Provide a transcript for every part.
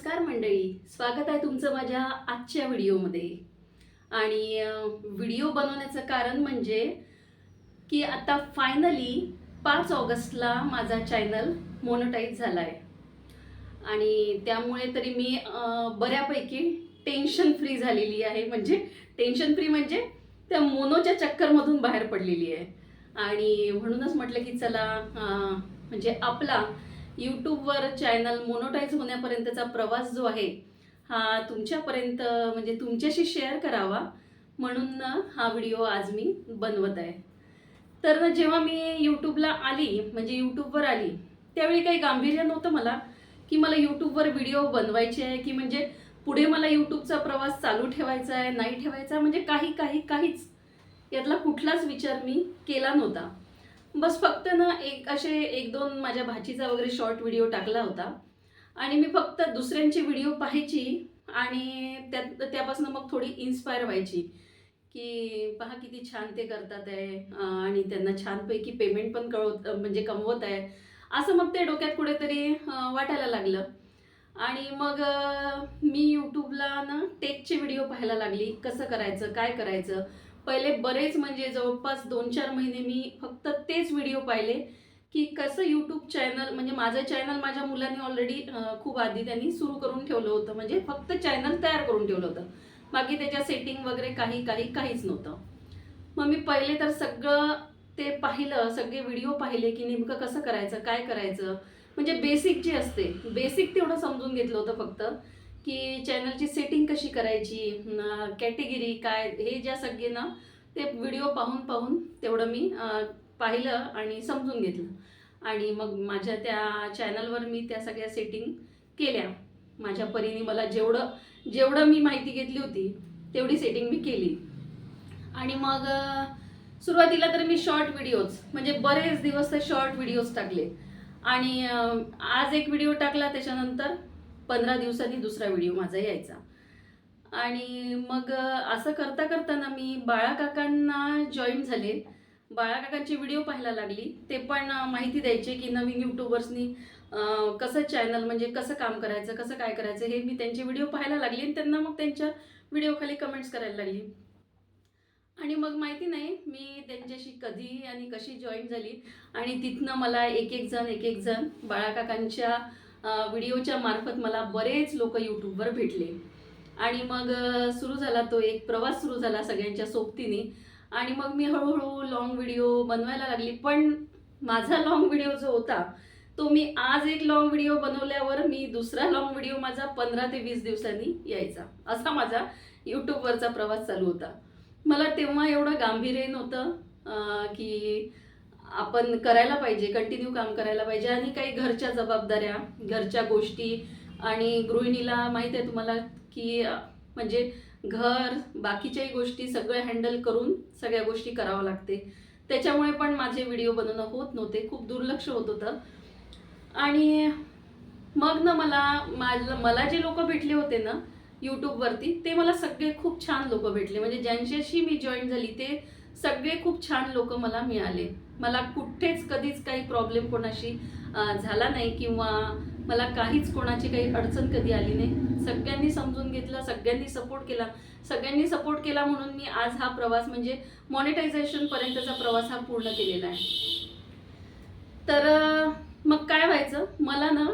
नमस्कार मंडळी स्वागत आहे तुमचं माझ्या आजच्या व्हिडिओमध्ये. आणि व्हिडिओ बनवण्याचं कारण म्हणजे की आता फायनली पाच ऑगस्टला माझा चॅनल मोनोटाईज झाला आहे आणि त्यामुळे तरी मी बऱ्यापैकी टेन्शन फ्री झालेली आहे. म्हणजे टेन्शन फ्री म्हणजे त्या मोनोच्या चक्करमधून बाहेर पडलेली आहे. आणि म्हणूनच म्हटलं की चला म्हणजे आपला यूट्यूबवर चॅनल मोनोटाईज होण्यापर्यंतचा प्रवास जो आहे हा तुमच्यापर्यंत म्हणजे तुमच्याशी शेअर करावा म्हणून हा व्हिडिओ आज मी बनवत आहे. तर जेव्हा मी यूट्यूबला आली म्हणजे यूट्यूबवर आली त्यावेळी काही गांभीर्य नव्हतं मला की मला यूट्यूबवर व्हिडिओ बनवायचे आहे की म्हणजे पुढे मला यूट्यूबचा प्रवास चालू ठेवायचा आहे नाही ठेवायचा म्हणजे काही काही काहीच यातला कुठलाच विचार मी केला नव्हता. बस फक्त ना एक असे एक दोन माझ्या भाचीचा वगैरे शॉर्ट व्हिडिओ टाकला होता. आणि मी फक्त दुसऱ्यांची व्हिडिओ पाहायची आणि त्यात त्यापासून मग थोडी इन्स्पायर व्हायची की पहा किती छान ते करतात आहे. आणि त्यांना छानपैकी पेमेंट पण कळवत म्हणजे कमवत आहे. असं मग ते डोक्यात कुठेतरी वाटायला लागलं. आणि मग मी यूट्यूबला ना टेकचे व्हिडिओ पाहायला लागली. कसं करायचं काय करायचं? पहिले बरेच म्हणजे जवळपास दोन चार महिने मी फक्त तेच व्हिडिओ पाहिले की कसं यूट्यूब चॅनल म्हणजे माझं चॅनल माझ्या मुलांनी ऑलरेडी खूप आधी त्यांनी सुरू करून ठेवलं होतं. म्हणजे फक्त चॅनल तयार करून ठेवलं होतं. बाकी त्याच्या सेटिंग वगैरे काही काही काहीच नव्हतं. मग मी पहिले तर सगळं ते पाहिलं सगळे व्हिडिओ पाहिले की नेमकं कसं करायचं काय करायचं. म्हणजे बेसिक जे असते बेसिक तेवढं समजून घेतलं होतं फक्त. की चॅनलची सेटिंग कशी करायची कॅटेगरी काय हे ज्या सगळे ना ते व्हिडिओ पाहून पाहून तेवढं मी पाहिलं आणि समजून घेतलं. आणि मग माझ्या त्या चॅनलवर मी त्या सगळ्या सेटिंग केल्या. माझ्या परीने मला जेवढं जेवढं मी माहिती घेतली होती तेवढी सेटिंग मी केली. आणि मग सुरुवातीला तर मी शॉर्ट व्हिडिओज म्हणजे बरेच दिवस तर शॉर्ट व्हिडिओज टाकले. आणि आज एक व्हिडिओ टाकला त्याच्यानंतर पंधरा दिवसांनी दुसरा व्हिडिओ माझा यायचा. आणि मग असं करता करताना मी बाळाकाकांना जॉईन झाले. बाळा काकांची व्हिडिओ पाहायला लागली. ते पण माहिती द्यायचे की नवीन यूट्यूबर्सनी कसं चॅनल म्हणजे कसं काम करायचं कसं काय करायचं हे मी त्यांचे व्हिडिओ पाहायला लागली आणि त्यांना मग त्यांच्या व्हिडिओखाली कमेंट्स करायला लागली. आणि मग माहिती नाही मी त्यांच्याशी कधी आणि कशी जॉईन झाली. आणि तिथनं मला एक एक जण एक एक जण बाळाकाकांच्या व्हिडिओच्या मार्फत मला बरेच लोक यूट्यूबवर भेटले. आणि मग सुरू झाला तो एक प्रवास सुरू झाला सगळ्यांच्या सोबतीने. आणि मग मी हळूहळू लॉंग व्हिडिओ बनवायला लागली. पण माझा लॉंग व्हिडिओ जो होता तो मी आज एक लॉंग व्हिडिओ बनवल्यावर मी दुसरा लॉंग व्हिडिओ माझा पंधरा ते वीस दिवसांनी यायचा. असा माझा यूट्यूबवरचा प्रवास चालू होता. मला तेव्हा एवढं गांभीर्य नव्हतं की आपण करायला पाहिजे कंटिन्यू काम करायला पाहिजे. आणि काही घरच्या जबाबदाऱ्या घरच्या गोष्टी आणि गृहिणीला माहीत आहे तुम्हाला की म्हणजे घर बाकीच्याही गोष्टी सगळं हँडल करून सगळ्या गोष्टी करावं लागते. त्याच्यामुळे पण माझे व्हिडिओ बनवणं होत नव्हते खूप दुर्लक्ष होत होतं. आणि मग ना मला माझ मला जे लोक भेटले होते ना यूट्यूबवरती ते मला सगळे खूप छान लोक भेटले. म्हणजे ज्यांच्याशी मी जॉईन झाली ते सगळे खूप छान लोक मला मिळाले. मला कुठेच कधीच काही प्रॉब्लेम कोणाशी झाला नाही किंवा मला काहीच कोणाची काही अडचण कधी आली नाही. सगळ्यांनी समजून घेतलं सगळ्यांनी सपोर्ट केला. सगळ्यांनी सपोर्ट केला म्हणून मी आज हा प्रवास म्हणजे मॉनिटायझेशनपर्यंतचा प्रवास हा पूर्ण केलेला आहे. तर मग काय व्हायचं? मला ना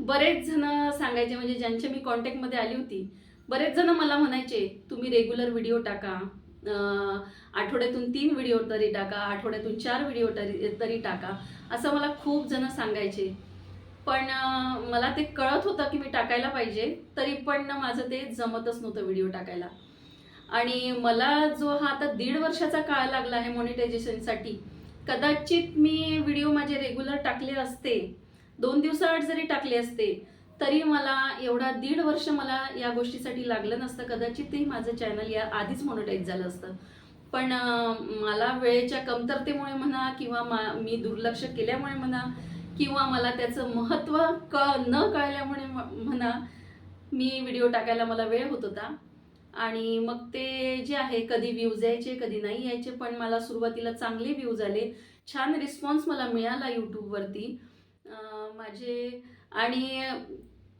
बरेच जण सांगायचे म्हणजे ज्यांच्या मी कॉन्टॅक्टमध्ये आली होती बरेच जण मला म्हणायचे तुम्ही रेग्युलर व्हिडिओ टाका आठवड्यातून तीन व्हिडिओ तरी टाका आठवड्यातून चार व्हिडिओ तरी तरी टाका. असं मला खूप जण सांगायचे. पण मला ते कळत होतं की मी टाकायला पाहिजे तरी पण ना माझं ते जमतच नव्हतं व्हिडिओ टाकायला. आणि मला जो हा आता दीड वर्षाचा काळ लागला आहे मॉनिटायझेशनसाठी कदाचित मी व्हिडिओ माझे रेग्युलर टाकले असते. दोन दिवसाआड जरी टाकले असते तरी मला एवढा दीड वर्ष मला या गोष्टीसाठी लागलं नसतं. कदाचित ते माझं चॅनल या आधीच मॉनिटाईज झालं असतं. पण मला वेळेच्या कमतरतेमुळे म्हणा किंवा मा मी दुर्लक्ष केल्यामुळे म्हणा किंवा मला त्याचं महत्त्व क न कळल्यामुळे म- म्हणा मी व्हिडिओ टाकायला मला वेळ होत होता. आणि मग ते जे आहे कधी व्ह्यूज यायचे कधी नाही यायचे पण मला सुरुवातीला चांगले व्ह्यूज आले. छान रिस्पॉन्स मला मिळाला यूट्यूबवरती माझे आणि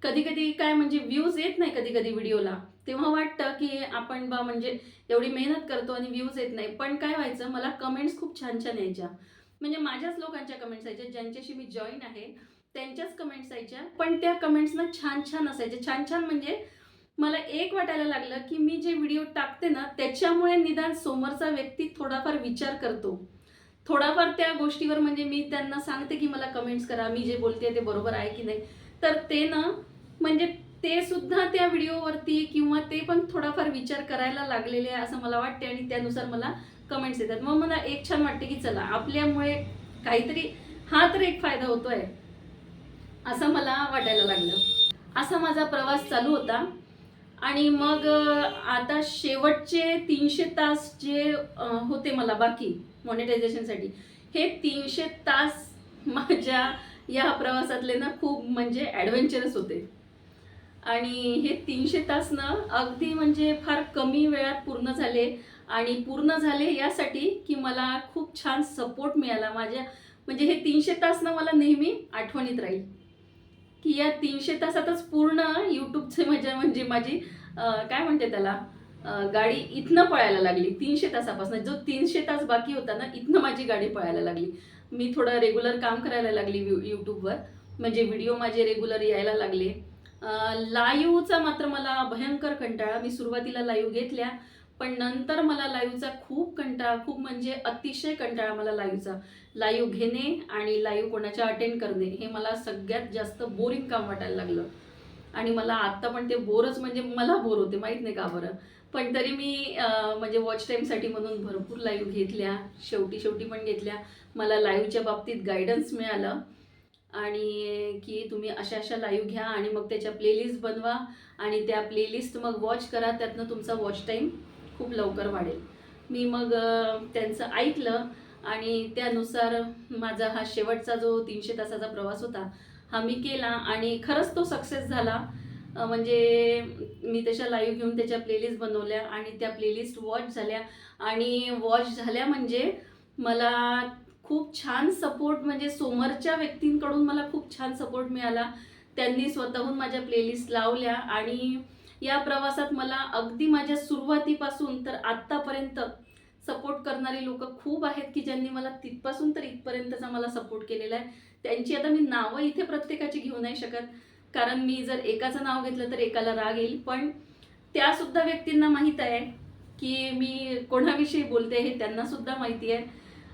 कधी कधी काय म्हणजे व्ह्यूज येत नाही कधी कधी व्हिडिओला तेव्हा वाटतं की आपण बा म्हणजे एवढी मेहनत करतो आणि व्ह्यूज येत नाही. पण काय व्हायचं मला कमेंट्स खूप छान छान यायच्या. म्हणजे माझ्याच लोकांच्या कमेंट्स यायच्या ज्यांच्याशी मी जॉईन आहे त्यांच्याच कमेंट्स यायच्या. पण त्या कमेंट्सना छान छान असायच्या. छान छान म्हणजे मला एक वाटायला लागलं की मी जे व्हिडिओ टाकते ना त्याच्यामुळे निदान समोरचा व्यक्ती थोडाफार विचार करतो. थोडाफार त्या गोष्टीवर म्हणजे मी त्यांना सांगते की मला कमेंट्स करा. मी जे बोलते ते बरोबर आहे की नाही. तर ते ना म्हणजे ते सुद्धा त्या व्हिडिओवरती किंवा ते पण थोडाफार विचार करायला लागलेले आहे असं मला वाटते आणि त्यानुसार मला कमेंट्स येतात. मग मला एक छान वाटते की चला आपल्यामुळे काहीतरी हा तर एक फायदा होतोय असं मला वाटायला लागलं. असा माझा प्रवास चालू होता. आणि मग आता शेवटचे तीनशे तास जे होते मला बाकी मॉनिटायझेशनसाठी हे तीनशे तास माझ्या या प्रवासातले ना खूप म्हणजे ॲडव्हेंचरस होते. आणि हे तीनशे तास ना अगदी म्हणजे फार कमी वेळात पूर्ण झाले. आणि पूर्ण झाले यासाठी की मला खूप छान सपोर्ट मिळाला. माझ्या म्हणजे हे तीनशे तास ना मला नेहमी आठवणीत राहील. की या तीनशे तासातच पूर्ण यूट्यूबचे म्हणजे म्हणजे माझी काय म्हणते त्याला? गाडी इथनं पळायला लागली. तीनशे तासापासून. जो तीनशे तास बाकी होता ना इथनं माझी गाडी पळायला लागली. मी थोडं रेग्युलर काम करायला लागली यूट्यूबवर म्हणजे व्हिडिओ माझे रेग्युलर यायला लागले. लाईव्हचा मात्र मला भयंकर कंटाळा. मी सुरुवातीला लाईव्ह घेतल्या पण नंतर मला लाईव्हचा खूप कंटाळा खूप म्हणजे अतिशय कंटाळा मला लाईव्हचा. लाईव्ह घेणे आणि लाईव्ह कोणाच्या अटेंड करणे हे मला सगळ्यात जास्त बोरिंग काम वाटायला लागलं. आणि मला आत्ता पण ते बोरच म्हणजे मला बोर होते माहीत नाही का बरं. पण तरी मी म्हणजे वॉच टाईमसाठी म्हणून भरपूर लाईव्ह घेतल्या शेवटी शेवटी पण घेतल्या. मला लाईव्हच्या बाबतीत गायडन्स मिळालं. आणि की तुम्ही अशा अशा लाईव्ह घ्या आणि मग त्याच्या प्लेलिस्ट बनवा. आणि त्या प्लेलिस्ट मग वॉच करा त्यातनं तुमचा वॉच टाईम खूप लवकर वाढेल. मी मग त्यांचं ऐकलं आणि त्यानुसार माझा हा शेवटचा जो तीनशे तासाचा प्रवास होता हा मी केला आणि खरंच तो सक्सेस झाला. म्हणजे मी त्याच्या लाईव्ह घेऊन त्याच्या प्लेलिस्ट बनवल्या आणि त्या प्लेलिस्ट वॉच झाल्या. आणि वॉच झाल्या म्हणजे मला खूप छान सपोर्ट म्हणजे समोरच्या व्यक्तींकडून मला खूप छान सपोर्ट मिळाला. त्यांनी स्वतःहून माझ्या प्लेलिस्ट लावल्या आणि या प्रवासात मला अगदी माझ्या सुरुवातीपासून तर आत्तापर्यंत सपोर्ट करणारी लोक खूप आहेत की ज्यांनी मला तिथपासून तर इथपर्यंतचा मला सपोर्ट केलेला आहे. त्यांची आता मी नावं इथे प्रत्येकाची घेऊ नाही शकत. कारण मी जर एकाचं नाव घेतलं तर एकाला राग येईल. पण त्यासुद्धा व्यक्तींना माहीत आहे की मी कोणाविषयी बोलते हे त्यांनासुद्धा माहिती आहे.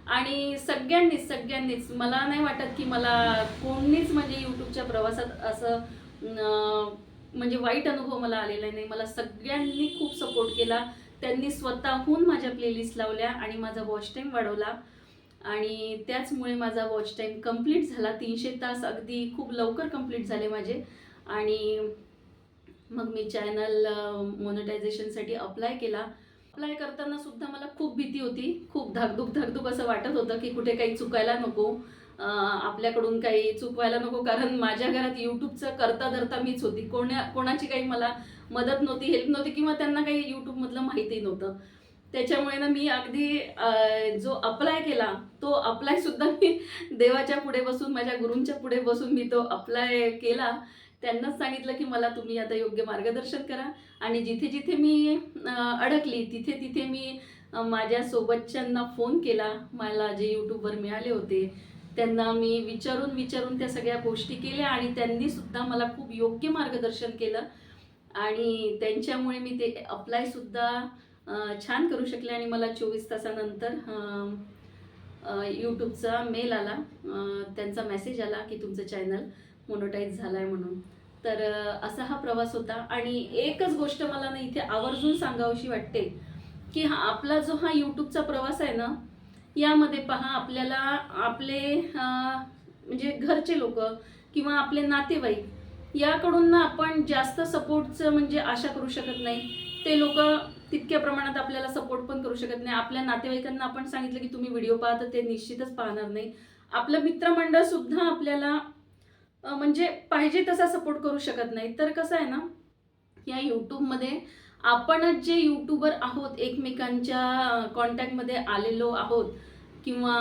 आणि सगळ्यांनीच सगळ्यांनीच मला नाही वाटत की मला कोणीच म्हणजे यूट्यूबच्या प्रवासात असं म्हणजे वाईट अनुभव मला आलेला नाही. मला सगळ्यांनी खूप सपोर्ट केला. त्यांनी स्वतःहून माझ्या प्लेलिस्ट लावल्या आणि माझा वॉच टाईम वाढवला. आणि त्याचमुळे माझा वॉच टाईम कंप्लीट झाला. तीनशे तास अगदी खूप लवकर कंप्लीट झाले माझे. आणि मग मी चॅनल मोनिटायझेशनसाठी अप्लाय केला. अप्लाय करताना सुद्धा मला खूप भीती होती. खूप धाकधूक धाकधूक असं वाटत होतं की कुठे काही चुकायला नको. आपल्याकडून काही चुकवायला नको कारण माझ्या घरात यूट्यूबचं करता धरता मीच होती. कोण्या कोणाची काही मला मदत नव्हती हेल्प नव्हती किंवा त्यांना काही यूट्यूबमधलं माहिती नव्हतं. त्याच्यामुळे ना मी अगदी जो अप्लाय केला तो अप्लाय सुद्धा मी देवाच्या पुढे बसून माझ्या गुरूंच्या पुढे बसून मी तो अप्लाय केला. त्यांनाच सांगितलं की मला तुम्ही आता योग्य मार्गदर्शन करा. आणि जिथे जिथे मी अडकली तिथे तिथे मी माझ्या सोबतच्यांना फोन केला. मला जे यूट्यूबवर मिळाले होते त्यांना मी विचारून विचारून त्या सगळ्या गोष्टी केल्या आणि त्यांनी सुद्धा मला खूप योग्य मार्गदर्शन केलं. आणि त्यांच्यामुळे मी ते अप्लाय सुद्धा छान करू शकले आणि मला चोवीस तासानंतर यूट्यूबचा मेल आला. त्यांचा मेसेज आला की तुमचं चॅनल मोनोटाईज झालं आहे म्हणून. तर असा हा प्रवास होता. आणि एकच गोष्ट मला ना इथे आवर्जून सांगावीशी वाटते की हा आपला जो हा यूट्यूबचा प्रवास आहे ना यामध्ये पहा आपल्याला आपले म्हणजे घरचे लोक किंवा आपले नातेवाईक याकडून ना आपण जास्त सपोर्टचं म्हणजे आशा करू शकत नाही. ते लोक तितक्या प्रमाणात आपल्याला सपोर्ट पण करू शकत नाही. आपल्या नातेवाईकांना आपण सांगितलं की तुम्ही व्हिडिओ पाहा तर ते निश्चितच पाहणार नाही. आपलं मित्रमंडळ सुद्धा आपल्याला म्हणजे पाहिजे तसा सपोर्ट करू शकत नाही. तर कसं आहे ना या यूट्यूबमध्ये आपणच जे यूट्यूबर आहोत एकमेकांच्या कॉन्टॅक्टमध्ये आलेलो आहोत किंवा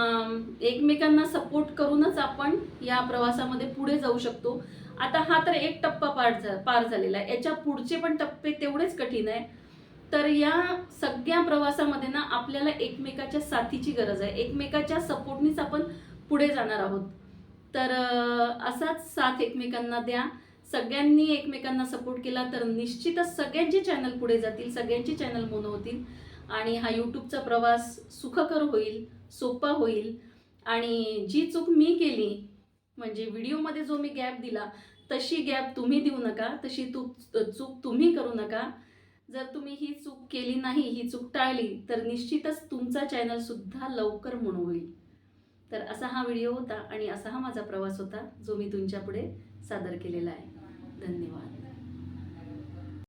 एकमेकांना सपोर्ट करूनच आपण या प्रवासामध्ये पुढे जाऊ शकतो. आता हा तर एक टप्पा पार झा पार झालेला आहे. याच्या पुढचे पण टप्पे तेवढेच कठीण आहे. तर या सगळ्या प्रवासामध्ये ना आपल्याला एकमेकाच्या साथीची गरज आहे. एकमेकाच्या सपोर्टनीच आपण पुढे जाणार आहोत. तर असाच साथ एकमेकांना द्या. सगळ्यांनी एकमेकांना सपोर्ट केला तर निश्चितच सगळ्यांचे चॅनल पुढे जातील सगळ्यांचे चॅनल मोनो होतील. आणि हा यूट्यूबचा प्रवास सुखकर होईल सोपा होईल. आणि जी चूक मी केली म्हणजे व्हिडिओमध्ये जो मी गॅप दिला तशी गॅप तुम्ही देऊ नका तशी तू चूक तुम्ही करू नका. जर तुम्ही ही चूक केली नाही ही चूक टाळली तर निश्चितच तुमचा चॅनलसुद्धा लवकर म्हणून होईल. तर असा हा व्हिडिओ होता आणि असा हा माझा प्रवास होता जो मी तुमच्यापुढे सादर केलेला आहे. धन्यवाद.